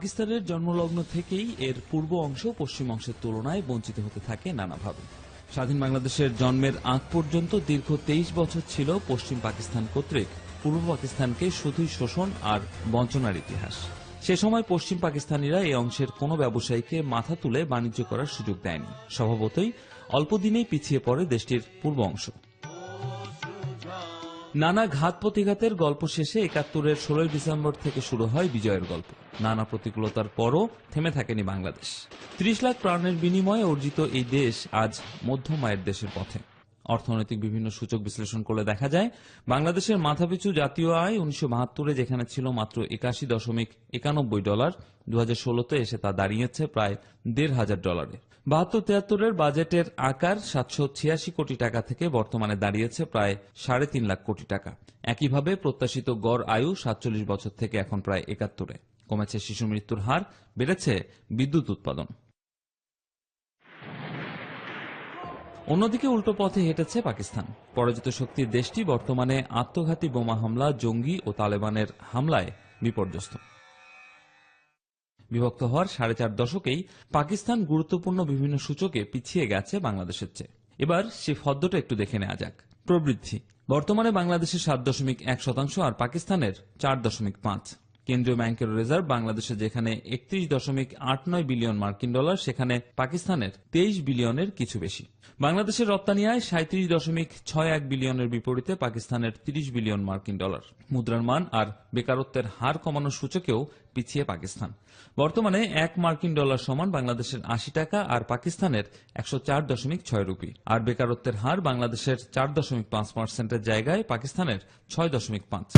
পাকিস্তানের জন্মলগ্ন থেকেই এর পূর্ব অংশ পশ্চিম অংশের তুলনায় বঞ্চিত হতে থাকে নানাভাবে। স্বাধীন বাংলাদেশের জন্মের আগ পর্যন্ত দীর্ঘ তেইশ বছর ছিল পশ্চিম পাকিস্তান কর্তৃক, পূর্ব পাকিস্তানকে শুধুই শোষণ আর বঞ্চনার ইতিহাস। সে সময় পশ্চিম পাকিস্তানিরা এই অংশের কোনো ব্যবসায়ীকে মাথা তুলে বাণিজ্য করার সুযোগ দেয়নি। স্বভাবতই অল্পদিনেই পিছিয়ে পড়ে দেশটির পূর্ব অংশ। নানা ঘাত প্রতিঘাতের গল্প শেষে একাত্তরের ষোলোই ডিসেম্বর থেকে শুরু হয় বিজয়ের গল্প। নানা প্রতিকূলতার পরও থেমে থাকেনি বাংলাদেশ। ত্রিশ লাখ প্রাণের বিনিময়ে অর্জিত এই দেশ আজ মধ্যমায়ের দেশের পথে। অর্থনৈতিক বিভিন্ন সূচক বিশ্লেষণ করলে দেখা যায়, বাংলাদেশের মাথাপিছু জাতীয় আয় উনিশশো বাহাত্তরে যেখানে ছিল মাত্র একাশি দশমিক একানব্বই ডলার দু হাজার ষোলোতে এসে তা দাঁড়িয়েছে প্রায় দেড় হাজার ডলারে। বাহাত্তর তিয়াত্তরের বাজেটের আকার সাতশো ছিয়াশি কোটি টাকা থেকে বর্তমানে দাঁড়িয়েছে প্রায় সাড়ে তিন লাখ কোটি টাকা। একইভাবে প্রত্যাশিত গড় আয়ু সাতচল্লিশ বছর থেকে এখন প্রায় একাত্তরে। কমেছে শিশু মৃত্যুর হার, বেড়েছে বিদ্যুৎ উৎপাদন। অন্যদিকে উল্টো পথে হেঁটেছে পাকিস্তান। পরাজিত শক্তির দেশটি বর্তমানে আত্মঘাতী বোমা হামলা, জঙ্গি ও তালেবানের হামলায় বিপর্যস্ত। বিভক্ত হওয়ার সাড়ে চার দশকেই পাকিস্তান গুরুত্বপূর্ণ বিভিন্ন সূচকে পিছিয়ে গেছে বাংলাদেশের চেয়ে। এবার সে ফদ্দটা একটু দেখে নেওয়া যাক। প্রবৃদ্ধি। বর্তমানে বাংলাদেশের সাত দশমিক এক শতাংশ আর পাকিস্তানের চার দশমিক পাঁচ। কেন্দ্রীয় ব্যাংকের রিজার্ভ বাংলাদেশে যেখানে একত্রিশ দশমিক আট নয় বিলিয়ন মার্কিন ডলার, সেখানে পাকিস্তানের তেইশ বিলিয়নের কিছু বেশি। বাংলাদেশের রপ্তানি আয় সাঁত্রিশ দশমিক ছয় এক বিলিয়নের বিপরীতে পাকিস্তানের তিরিশ বিলিয়ন মার্কিন ডলার। মুদ্রার মান আর বেকারত্বের হার কমানোর সূচকেও পিছিয়ে পাকিস্তান। বর্তমানে এক মার্কিন ডলার সমান বাংলাদেশের আশি টাকা আর পাকিস্তানের একশো চার দশমিক ছয় রুপি। আর বেকারত্বের হার বাংলাদেশের চার দশমিক পাঁচ পার্সেন্টের জায়গায় পাকিস্তানের ছয় দশমিক পাঁচ।